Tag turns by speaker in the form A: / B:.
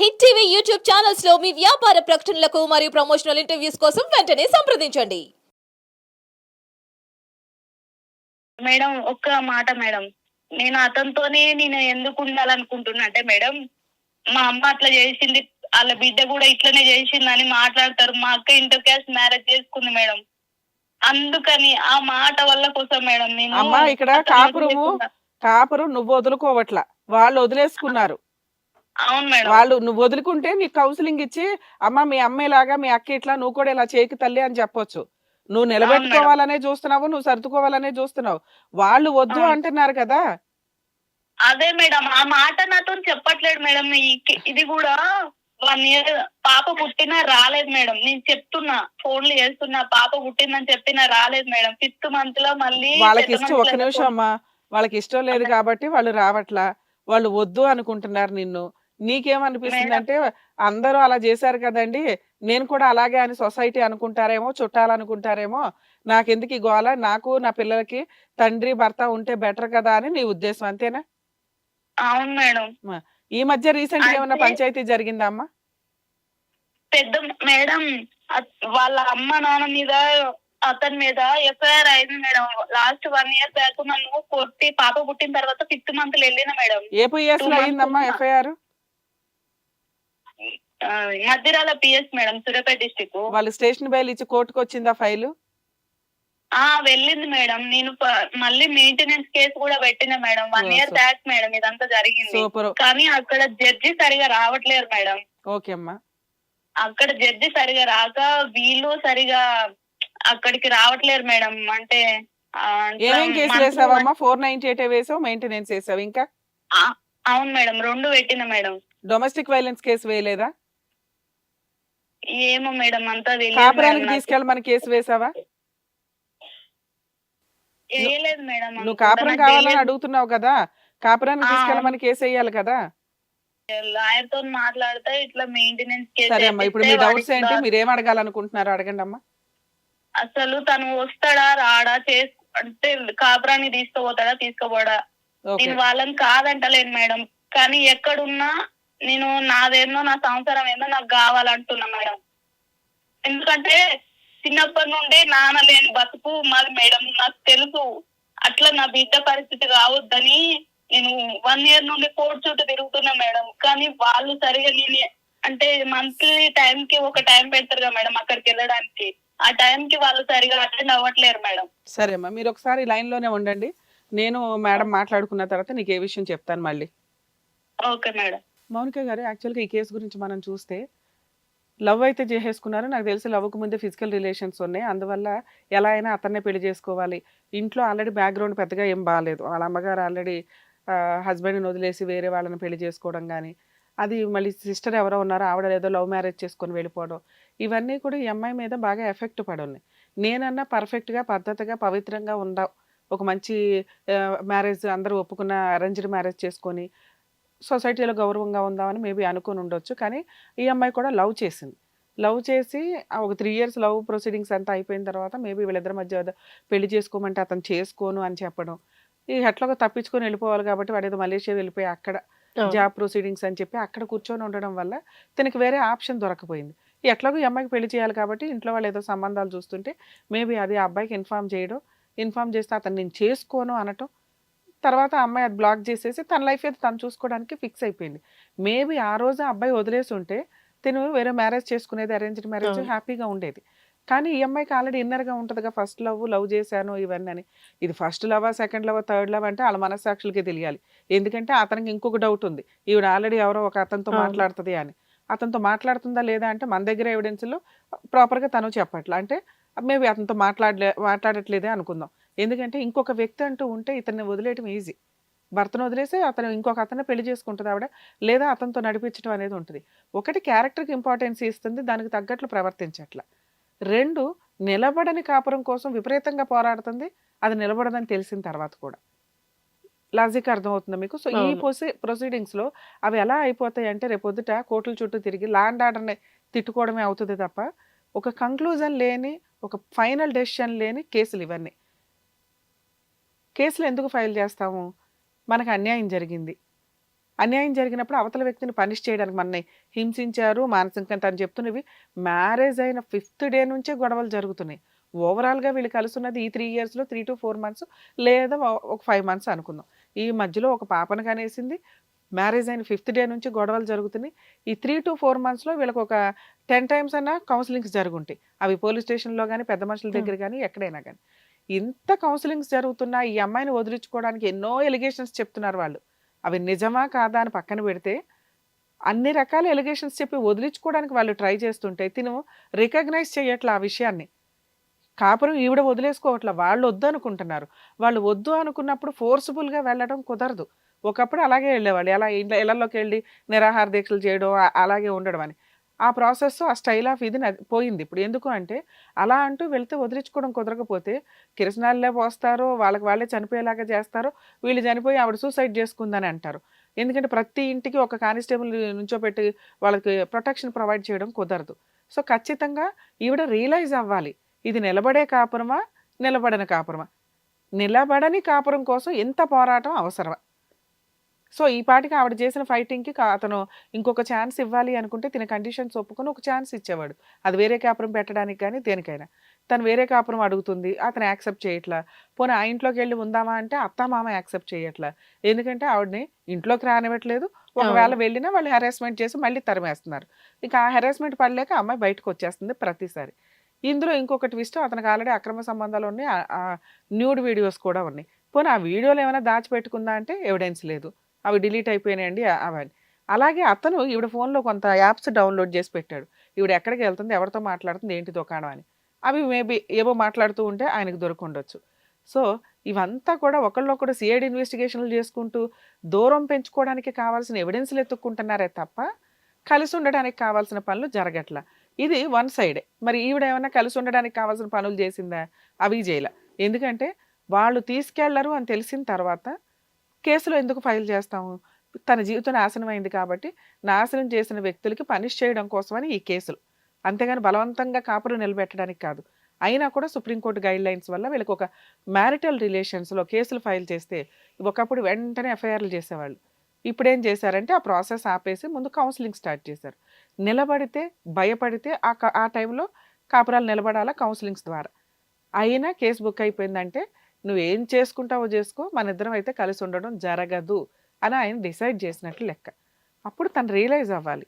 A: Hit TV YouTube ఛానల్స్లో మీ వ్యాపార ప్రకటనలకు మరియు ప్రమోషనల్ ఇంటర్వ్యూస్ కోసం వెంటనే సంప్రదించండి.
B: మేడం ఒక్క మాట మేడం. నేను అతనితోనే నేను ఎందుకు ఉండాలనుకుంటున్నా అంటే మేడం మా అమ్మ అట్లా చేసింది వాళ్ళ బిడ్డ కూడా ఇట్లనే చేసిందని మాట్లాడతారు. మా అక్క ఇంటర్ క్యాస్ట్ మ్యారేజ్ చేసుకుంది మేడం. అందుకని ఆ మాట వల్ల కోసం మేడం నేను
C: అమ్మా, ఇక్కడ కాపురము. కాపురం నువ్వు వదులుకోవట్లా. వాళ్ళు వదిలేసుకున్నారు. వాళ్ళు నువ్వు వదులుకుంటే నీకు కౌన్సిలింగ్ ఇచ్చి అమ్మ మీ అమ్మేలాగా మీ అక్క ఇట్లా నువ్వు కూడా ఇలా చేయకి తల్లి అని చెప్పొచ్చు. నువ్వు నిలబెట్టుకోవాలనే చూస్తున్నావు నువ్వు సర్దుకోవాలనే చూస్తున్నావు. వాళ్ళు వద్దు. అంటున్నారు కదా.
B: అదే మేడం ఆ మాట నాతో చెప్పట్లేడు మేడం. ఇది కూడా వన్ ఇయర్ పాప పుట్టినా రాలేదు మేడం. నేను చెప్తున్నా ఫోన్లు చేస్తున్నా పాప పుట్టిందని చెప్పినా రాలేదు మేడం. ఫిఫ్త్ మంత్లో మళ్ళీ
C: వాళ్ళకి ఇష్టం
B: లో
C: నిమిషం అమ్మా. వాళ్ళకి ఇష్టం లేదు కాబట్టి వాళ్ళు రావట్లా. వాళ్ళు వద్దు అనుకుంటున్నారు నిన్ను. నీకేమనిపిస్తుంది అంటే అందరూ అలా చేశారు కదండి నేను కూడా అలాగే అని సొసైటీ అనుకుంటారేమో చుట్టాలు అనుకుంటారేమో నాకెందుకు ఈ గోల? నాకు నా పిల్లలకి తండ్రి భర్త ఉంటే బెటర్ కదా అని నీ ఉద్దేశం అంతేనా?
B: అవును మేడం.
C: ఈ మధ్య రీసెంట్గా ఏమన్నా
B: అయితే-
C: పంచాయతీ జరిగిందా అమ్మా?
B: పెద్ద మేడం వాళ్ళ అమ్మ నాన్న మీద అతని మీద ఎఫ్ఐఆర్ అయింది madam. Last one year back నన్ను కొట్టి పాప పుట్టిన తర్వాత ఫిఫ్త్ మంత్ వెళ్ళిన మేడం.
C: ఏ అయిందమ్మా
B: ఉన్నా.
C: ఎఫ్ఐఆర్?
B: మధ్యరాల పిఎస్ మేడం సూర్యాపేట డిస్టిక్
C: వాళ్ళు స్టేషన్ బయలు ఇచ్చి కోర్టుకు వచ్చిందా ఫైలు?
B: ఆ వెళ్ళింది మేడం. నేను మళ్ళీ మెయింటెనెన్స్ కేసు కూడా పెట్టిన madam. One year back madam ఇదంతా జరిగింది. కానీ అక్కడ జడ్జి సరిగా రావట్లేరు మేడం.
C: ఓకే అమ్మా.
B: అక్కడ జడ్జి సరిగా రాక వీళ్ళు సరిగా అక్కడికి రావట్లేరు మేడం. అంటే
C: ఏమేం కేసులు
B: monthly
C: వేసావమ్మా? ఫోర్ నైన్టీ ఎయిట్ వేసావు మెయింటెనెన్స్ వేసావు ఇంకా?
B: అవును మేడం. రెండు పెట్టిన మేడం.
C: డొమెస్టిక్ వైలెన్స్ కేసు వేయలేదా?
B: ఏమో మేడం అంతా
C: కాపురానికి
B: మేడం నాకు.
C: తీసుకెళ్ళమని కేసు వేసావా
B: వేయలేదు మేడం
C: నువ్వు కాపురం కావాలని. అడుగుతున్నావు కదా కాపురానికి
B: ఆ.
C: తీసుకెళ్ళమని కేసు వేయాలి కదా
B: లాయర్తో మాట్లాడితే ఇట్లా మెయింటెనెన్స్
C: సరే అమ్మా ఇప్పుడు మీ డౌట్స్ ఏంటి మీరు ఏం అడగాలనుకుంటున్నారు అడగండి అమ్మా
B: అసలు తను వస్తాడా రాడా చేసు అంటే కాపురాన్ని తీసుకుపోతాడా తీసుకుపోడా నేను వాళ్ళని కాదంటలేను మేడం కానీ ఎక్కడున్నా నేను నాదేందో నా సంసారం ఏందో నాకు కావాలంటున్నా మేడం. ఎందుకంటే చిన్నప్పటి నుండి నాన్న లేని బతుకు మాది మేడం. నాకు తెలుసు. అట్లా నా బిడ్డ పరిస్థితి కావద్దని నేను వన్ ఇయర్ నుండి కోర్టు చుట్టూ తిరుగుతున్నా మేడం. కానీ వాళ్ళు సరిగా నేను అంటే మంత్లీ టైం కి ఒక టైం పెడతారు కదా మేడం అక్కడికి వెళ్ళడానికి. ఆ టైం కి వాళ్ళు సరిగా అటెండ్ అవ్వట్లేరు మేడం.
C: సరే అమ్మా మీరు ఒకసారి లైన్లోనే ఉండండి. నేను మేడం మాట్లాడుకున్న తర్వాత నీకు ఏ విషయం చెప్తాను మళ్ళీ.
B: Okay madam.
C: మౌనిక గారు యాక్చువల్గా ఈ కేసు గురించి మనం చూస్తే లవ్ అయితే చేసేసుకున్నారు. నాకు తెలిసి లవ్కు ముందే ఫిజికల్ రిలేషన్స్ ఉన్నాయి. అందువల్ల ఎలా అయినా అతన్నే పెళ్ళి చేసుకోవాలి. ఇంట్లో ఆల్రెడీ బ్యాక్గ్రౌండ్ పెద్దగా ఏం బాగాలేదు వాళ్ళ అమ్మగారు ఆల్రెడీ హస్బెండ్ని వదిలేసి వేరే వాళ్ళని పెళ్ళి చేసుకోవడం కానీ అది మళ్ళీ సిస్టర్ ఎవరో ఉన్నారో ఆవిడ ఏదో లవ్ మ్యారేజ్ చేసుకొని వెళ్ళిపోవడం ఇవన్నీ కూడా ఈ అమ్మాయి మీద బాగా ఎఫెక్ట్ పడున్నాయి. నేనన్నా పర్ఫెక్ట్గా పద్ధతిగా పవిత్రంగా ఉండ ఒక మంచి మ్యారేజ్ అందరూ ఒప్పుకున్న అరేంజ్డ్ మ్యారేజ్ చేసుకొని సొసైటీలో గౌరవంగా ఉందామని మేబీ అనుకుని ఉండొచ్చు. కానీ ఈ అమ్మాయి కూడా లవ్ చేసింది. లవ్ చేసి ఒక త్రీ ఇయర్స్ లవ్ ప్రొసీడింగ్స్ అంతా అయిపోయిన తర్వాత మేబీ వీళ్ళిద్దరి మధ్య పెళ్ళి చేసుకోమంటే అతను చేసుకోను అని చెప్పడం. ఈ ఎట్లాగో తప్పించుకొని వెళ్ళిపోవాలి కాబట్టి వాడు ఏదో మలేషియా వెళ్ళిపోయి అక్కడ జాబ్ ప్రొసీడింగ్స్ అని చెప్పి అక్కడ కూర్చొని ఉండడం వల్ల తనకి వేరే ఆప్షన్ దొరకపోయింది. ఎట్లాగో ఈ అమ్మాయికి పెళ్ళి చేయాలి కాబట్టి ఇంట్లో వాళ్ళు ఏదో సంబంధాలు చూస్తుంటే మేబీ అది ఆ అబ్బాయికి ఇన్ఫామ్ చేయడం. ఇన్ఫామ్ చేస్తే అతను నేను చేసుకోను అనటం. తర్వాత ఆ అమ్మాయి అది బ్లాక్ చేసేసి తన లైఫ్ అయితే తను చూసుకోవడానికి ఫిక్స్ అయిపోయింది. మేబీ ఆ రోజు అబ్బాయి వదిలేసి ఉంటే తను వేరే మ్యారేజ్ చేసుకునేది అరేంజ్డ్ మ్యారేజ్. హ్యాపీగా ఉండేది. కానీ ఈ అమ్మాయికి ఆల్రెడీ ఇన్నర్గా ఉంటుందిగా ఫస్ట్ లవ్ లవ్ చేశాను ఇవన్నీ అని ఇది first love second love third love అంటే వాళ్ళ మనస్సాక్షులకి తెలియాలి. ఎందుకంటే అతనికి ఇంకొక డౌట్ ఉంది. ఈవిడ ఆల్రెడీ ఎవరో ఒక అతనితో. మాట్లాడుతుంది అని. అతనితో మాట్లాడుతుందా లేదా అంటే మన దగ్గర ఎవిడెన్స్లో ప్రాపర్గా తను చెప్పట్లా. అంటే మేబీ అతనితో మాట్లాడలే మాట్లాడట్లేదే అనుకుందాం. ఎందుకంటే ఇంకొక వ్యక్తి అంటూ ఉంటే ఇతన్ని వదిలేయటం ఈజీ భర్తను వదిలేసి అతను ఇంకొక అతను పెళ్ళి చేసుకుంటుంది ఆవిడ లేదా అతనితో నడిపించడం అనేది ఉంటుంది. ఒకటి క్యారెక్టర్కి ఇంపార్టెన్స్ ఇస్తుంది దానికి తగ్గట్లు ప్రవర్తించట్ల. రెండు నిలబడని కాపురం కోసం విపరీతంగా పోరాడుతుంది అది నిలబడదని తెలిసిన తర్వాత కూడా. లాజిక్ అర్థమవుతుందా మీకు. సో ఈ. ప్రొసీ ప్రొసీడింగ్స్లో అవి ఎలా అయిపోతాయి అంటే రేపొద్దుట కోర్టుల చుట్టూ తిరిగి ల్యాండ్ ఆర్డర్ని తిట్టుకోవడమే అవుతుంది తప్ప ఒక కంక్లూజన్ లేని ఒక ఫైనల్ డెసిషన్ లేని కేసులు ఇవన్నీ. కేసులు ఎందుకు ఫైల్ చేస్తాము? మనకు అన్యాయం జరిగింది. అన్యాయం జరిగినప్పుడు అవతల వ్యక్తిని పనిష్ చేయడానికి మనని హింసించారు మానసికంగా తను చెప్తున్నవి మ్యారేజ్ అయిన ఫిఫ్త్ డే నుంచే గొడవలు జరుగుతున్నాయి. ఓవరాల్గా వీళ్ళు కలిసి ఉన్నది ఈ త్రీ ఇయర్స్లో త్రీ టు ఫోర్ మంత్స్ లేదా ఒక ఫైవ్ మంత్స్ అనుకుందాం. ఈ మధ్యలో ఒక పాపను కనేసింది. మ్యారేజ్ అయిన ఫిఫ్త్ డే నుంచి గొడవలు జరుగుతున్నాయి. ఈ త్రీ టు ఫోర్ మంత్స్లో వీళ్ళకి ఒక టెన్ టైమ్స్ అన్న కౌన్సిలింగ్స్ జరుగుంటాయి. అవి పోలీస్ స్టేషన్లో కానీ పెద్ద మనుషుల దగ్గర కానీ ఎక్కడైనా కానీ ఇంత కౌన్సిలింగ్స్ జరుగుతున్నా ఈ అమ్మాయిని వదిలించుకోవడానికి ఎన్నో ఎలిగేషన్స్ చెప్తున్నారు వాళ్ళు. అవి నిజమా కాదా అని పక్కన పెడితే అన్ని రకాల ఎలిగేషన్స్ చెప్పి వదిలించుకోవడానికి వాళ్ళు ట్రై చేస్తుంటే తిను రికగ్నైజ్ చేయట్లే ఆ విషయాన్ని. కాపురం ఈవిడ వదిలేసుకోవట్లా వాళ్ళు వద్దు అనుకుంటున్నారు. వాళ్ళు వద్దు అనుకున్నప్పుడు ఫోర్స్ఫుల్గా వెళ్ళడం కుదరదు. ఒకప్పుడు అలాగే వెళ్ళేవాళ్ళు. ఎలా ఇంట్లో ఇళ్ళలోకి వెళ్ళి నిరాహార దీక్షలు చేయడం అలాగే ఉండడం అని. ఆ ప్రాసెస్ ఆ స్టైల్ ఆఫ్ ఇది పోయింది. ఇప్పుడు ఎందుకు అంటే అలా అంటూ వెళ్తే వదిలించుకోవడం కుదరకపోతే కిరసనాలే పోస్తారో వాళ్ళకి వాళ్ళే చనిపోయేలాగా చేస్తారో వీళ్ళు చనిపోయి ఆవిడ సూసైడ్ చేసుకుందని అంటారు. ఎందుకంటే ప్రతి ఇంటికి ఒక కానిస్టేబుల్ నుంచోబెట్టి వాళ్ళకి ప్రొటెక్షన్ ప్రొవైడ్ చేయడం కుదరదు. సో ఖచ్చితంగా ఈవిడ రియలైజ్ అవ్వాలి. ఇది నిలబడే కాపురమా నిలబడని కాపురమా? నిలబడని కాపురం కోసం ఎంత పోరాటం అవసరమా? సో ఈ పాటికి ఆవిడ చేసిన ఫైటింగ్కి కా- అతను ఇంకొక ఛాన్స్ ఇవ్వాలి అనుకుంటే తిన కండిషన్స్ ఒప్పుకొని ఒక ఛాన్స్ ఇచ్చేవాడు. అది వేరే కాపురం పెట్టడానికి కానీ దేనికైనా. తను వేరే కాపురం అడుగుతుంది అతను యాక్సెప్ట్ చేయట్లా. పోనీ ఆ ఇంట్లోకి వెళ్ళి ఉందామా అంటే అత్త మామ యాక్సెప్ట్ చేయట్లా. ఎందుకంటే ఆవిడని ఇంట్లోకి రానివ్వట్లేదు. ఒకవేళ వెళ్ళినా వాళ్ళు హెరాస్మెంట్ చేసి మళ్ళీ తరిమేస్తున్నారు. ఇక ఆ హెరాస్మెంట్ పడలేక అమ్మాయి బయటకు వచ్చేస్తుంది ప్రతిసారి. ఇందులో ఇంకొక ట్విస్ట్ అతనికి ఆల్రెడీ అక్రమ సంబంధాలు ఉన్నాయి. న్యూడ్ వీడియోస్ కూడా ఉన్నాయి. పోనీ ఆ వీడియోలు ఏమైనా దాచిపెట్టుకుందా అంటే ఎవిడెన్స్ లేదు. అవి డిలీట్ అయిపోయినాయండి ఆ- అవన్నీ. అలాగే అతను ఈవిడ ఫోన్లో కొంత యాప్స్ డౌన్లోడ్ చేసి పెట్టాడు. ఈవిడ ఎక్కడికి వెళ్తుంది ఎవరితో మాట్లాడుతుంది ఏంటి దుకాణం అని. అవి మేబీ ఏవో మాట్లాడుతూ ఉంటే ఆయనకు దొరకుండొచ్చు. సో ఇవంతా కూడా ఒకళ్ళొకడు సిఐడి ఇన్వెస్టిగేషన్లు చేసుకుంటూ దూరం పెంచుకోవడానికి కావాల్సిన ఎవిడెన్స్లు ఎత్తుక్కుంటున్నారే తప్ప కలిసి ఉండడానికి కావాల్సిన పనులు జరగట్ల. ఇది వన్ సైడే. మరి ఈవిడ ఏమైనా కలిసి ఉండడానికి కావాల్సిన పనులు చేసిందా? అవి చేయలే. ఎందుకంటే వాళ్ళు తీసుకెళ్ళరు అని తెలిసిన తర్వాత కేసులో ఎందుకు ఫైల్ చేస్తాము? తన జీవితం నాశనం అయింది కాబట్టి నాశనం చేసిన వ్యక్తులకి పనిష్ చేయడం కోసమని ఈ కేసులు. అంతేగాని బలవంతంగా కాపురం నిలబెట్టడానికి కాదు. అయినా కూడా సుప్రీంకోర్టు గైడ్ లైన్స్ వల్ల వీళ్ళకి ఒక మ్యారిటల్ రిలేషన్స్లో కేసులు ఫైల్ చేస్తే ఒకప్పుడు వెంటనే ఎఫ్ఐఆర్లు చేసేవాళ్ళు. ఇప్పుడు ఏం చేశారంటే ఆ ప్రాసెస్ ఆపేసి ముందు కౌన్సిలింగ్ స్టార్ట్ చేశారు. నిలబడితే భయపడితే ఆ ఆ టైంలో కాపురాలు నిలబడాలా కౌన్సిలింగ్స్ ద్వారా? అయినా కేసు బుక్ అయిపోయిందంటే నువ్వు ఏం చేసుకుంటావో చేసుకో మన ఇద్దరం అయితే కలిసి ఉండడం జరగదు అని ఆయన డిసైడ్ చేసినట్లు లెక్క. అప్పుడు తను రియలైజ్ అవ్వాలి.